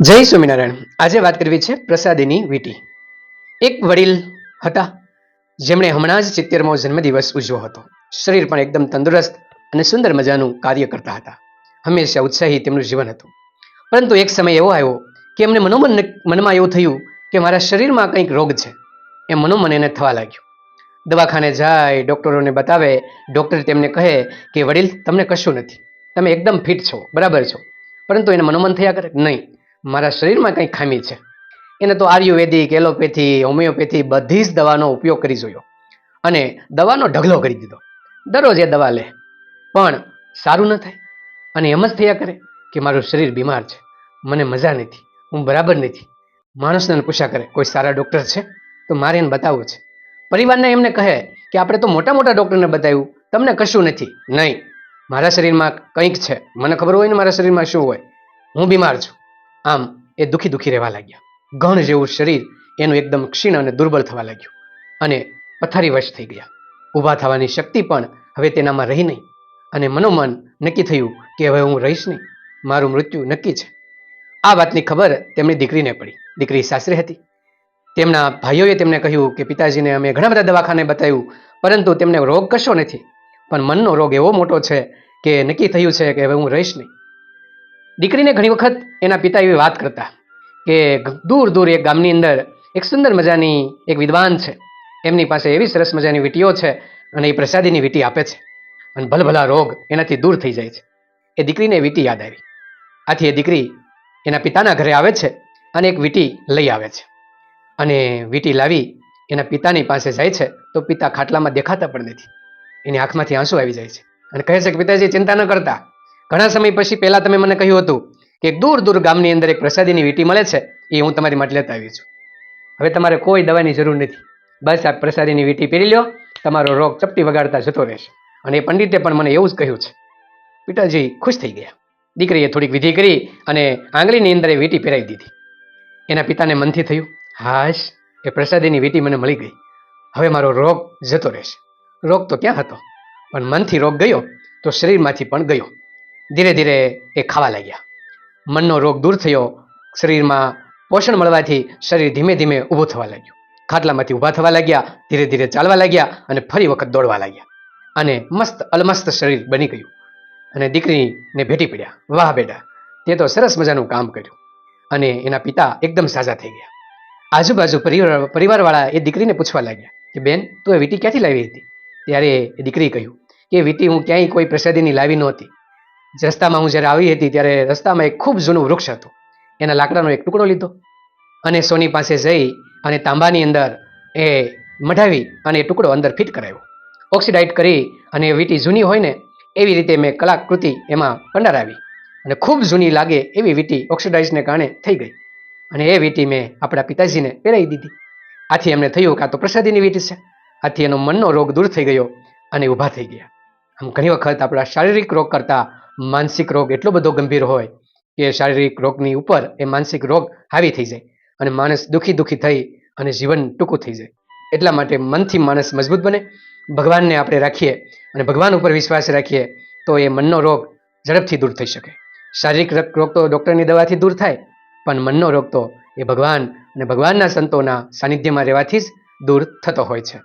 જય સ્વામિનારાયણ. આજે વાત કરવી છે પ્રસાદીની વીટી. એક વડીલ હતા જેમણે હમણાં જ સિત્તેરમો જન્મદિવસ ઉજવ્યો હતો. શરીર પણ એકદમ તંદુરસ્ત અને સુંદર મજાનું કાર્ય કરતા હતા. હંમેશા ઉત્સાહી તેમનું જીવન હતું. પરંતુ એક સમય એવો આવ્યો કે એમને મનોમન મનમાં એવું થયું કે મારા શરીરમાં કંઈક રોગ છે. એ મનોમન એને થવા લાગ્યું. દવાખાને જાય, ડૉક્ટરોને બતાવે, ડૉક્ટર તેમને કહે કે, વડીલ, તમને કશું નથી. તમે એકદમ ફિટ છો, બરાબર છો. પરંતુ એને મનોમન થયા કરે? નહીં. મારા શરીરમાં કંઈ ખામી છે? એને તો આયુર્વેદિક, એલોપેથી, હોમિયોપેથી બધી જ દવાનો ઉપયોગ કરી જોયો. અને દવાનો ઢગલો કરી દીધો. દરરોજ એ દવા લે. પણ સારું ન થાય. અને એમ જ થયા કરે કે મારું શરીર બીમાર છે. મને મજા નથી. હું બરાબર નથી. માણસને પૂછ્યા કરે, કોઈ સારા ડૉક્ટર છે? તો મારે એને બતાવવું છે. પરિવારને એમને કહે કે, આપણે તો મોટા મોટા ડૉક્ટરને બતાવ્યું. તમને કશું નથી. નહીં. મારા શરીરમાં કંઈક છે. મને ખબર હોય ને મારા શરીરમાં શું હોય. હું બીમાર છું. આમ એ દુખી દુખી રહેવા લાગ્યા. ઘણ જેવું શરીર એનું એકદમ ક્ષીણ અને દુર્બળ થવા લાગ્યું અને પથારી વશ થઈ ગયા. ઊભા થવાની શક્તિ પણ હવે તેનામાં રહી નહીં અને મનોમન નક્કી થયું કે હવે હું રહીશ નહીં. મારું મૃત્યુ નક્કી છે. આ વાતની ખબર તેમની દીકરીને પડી. દીકરી સાસરે હતી. તેમના ભાઈઓએ તેમને કહ્યું કે પિતાજીને અમે ઘણા બધા દવાખાને બતાવ્યું, પરંતુ તેમને રોગ કશો નથી. પણ મનનો રોગ એવો મોટો છે કે નક્કી થયું છે કે હવે હું રહીશ નહીં. દીકરીને ઘણી વખત એના પિતા એવી વાત કરતા કે દૂર દૂર એક ગામની અંદર એક સુંદર મજાની એક વિદ્વાન છે. એમની પાસે એવી સરસ મજાની વીટીઓ છે અને એ પ્રસાદીની વીંટી આપે છે. અને ભલભલા રોગ એનાથી દૂર થઈ જાય છે. એ દીકરીને વીટી યાદ આવી. આથી એ દીકરી એના પિતાના ઘરે આવે છે અને એક વીંટી લઈ આવે છે. અને વીંટી લાવી એના પિતાની પાસે જાય છે તો પિતા ખાટલામાં દેખાતા પણ નથી. એની આંખમાંથી આંસુ આવી જાય છે. અને કહે છે કે, પિતાજી, ચિંતા ન કરતા. ઘણા સમય પછી પહેલા તમે મને કહ્યું હતું કે દૂર દૂર ગામની અંદર એક પ્રસાદીની વીંટી મળે છે, એ હું તમારી માટે લેતા આવી છું. હવે તમારે કોઈ દવાની જરૂર નથી. બસ આ પ્રસાદીની વીંટી પહેરી લ્યો, તમારો રોગ ચપટી વગાડતા જતો રહેશે. અને એ પંડિતે પણ મને એવું જ કહ્યું છે. પિતાજી ખુશ થઈ ગયા. દીકરીએ થોડીક વિધિ કરી અને આંગળીની અંદર એ વીંટી પહેરાવી દીધી. એના પિતાને મનથી થયું, હાશ, એ પ્રસાદીની વીંટી મને મળી ગઈ. હવે મારો રોગ જતો રહેશે. રોગ તો ક્યાં હતો? પણ મનથી રોગ ગયો તો શરીરમાંથી પણ ગયો. ધીરે ધીરે એ ખાવા લાગ્યા. મનનો રોગ દૂર થયો. શરીરમાં પોષણ મળવાથી શરીર ધીમે ધીમે ઊભું થવા લાગ્યું. ખાટલામાંથી ઊભા થવા લાગ્યા, ધીરે ધીરે ચાલવા લાગ્યા અને ફરી વખત દોડવા લાગ્યા. અને મસ્ત અલમસ્ત શરીર બની ગયું. અને દીકરીને ભેટી પડ્યા. વાહ બેટા, તે તો સરસ મજાનું કામ કર્યું. અને એના પિતા એકદમ સાજા થઈ ગયા. આજુબાજુ પરિવાર, પરિવારવાળા એ દીકરીને પૂછવા લાગ્યા કે, બેન, તું એ વીંટી ક્યાંથી લાવી હતી? ત્યારે એ દીકરી કહ્યું કે, વીટી હું ક્યાંય કોઈ પ્રસાદીની લાવી નહોતી. રસ્તામાં હું જ્યારે આવી હતી ત્યારે રસ્તામાં એક ખૂબ જૂનું વૃક્ષ હતું. એના લાકડાનો એક ટુકડો લીધો અને સોની પાસે જઈ અને તાંબાની અંદર એ મઢાવી અને એ ટુકડો અંદર ફિટ કરાવ્યો. ઓક્સિડાઇટ કરી અને એ વીંટી જૂની હોય ને, એવી રીતે મેં કલાકૃતિ એમાં કંડારાવી અને ખૂબ જૂની લાગે એવી વીટી ઓક્સિડાઇઝને કારણે થઈ ગઈ અને એ વીટી મેં આપણા પિતાજીને પહેરાવી દીધી. આથી એમને થયું કે આ તો પ્રસાદીની વીટી છે. આથી એનો મનનો રોગ દૂર થઈ ગયો અને ઊભા થઈ ગયા. આમ ઘણી વખત આપણા શારીરિક રોગ કરતાં માનસિક રોગ એટલો બધો ગંભીર હોય કે શારીરિક રોગની ઉપર એ માનસિક રોગ હાવી થઈ જાય અને માણસ દુઃખી દુઃખી થઈ અને જીવન ટૂંકું થઈ જાય. એટલા માટે મનથી માણસ મજબૂત બને, ભગવાનને આપણે રાખીએ અને ભગવાન ઉપર વિશ્વાસ રાખીએ તો એ મનનો રોગ ઝડપથી દૂર થઈ શકે. શારીરિક રોગ તો ડૉક્ટરની દવાથી દૂર થાય, પણ મનનો રોગ તો એ ભગવાન અને ભગવાનના સંતોના સાનિધ્યમાં રહેવાથી જ દૂર થતો હોય છે.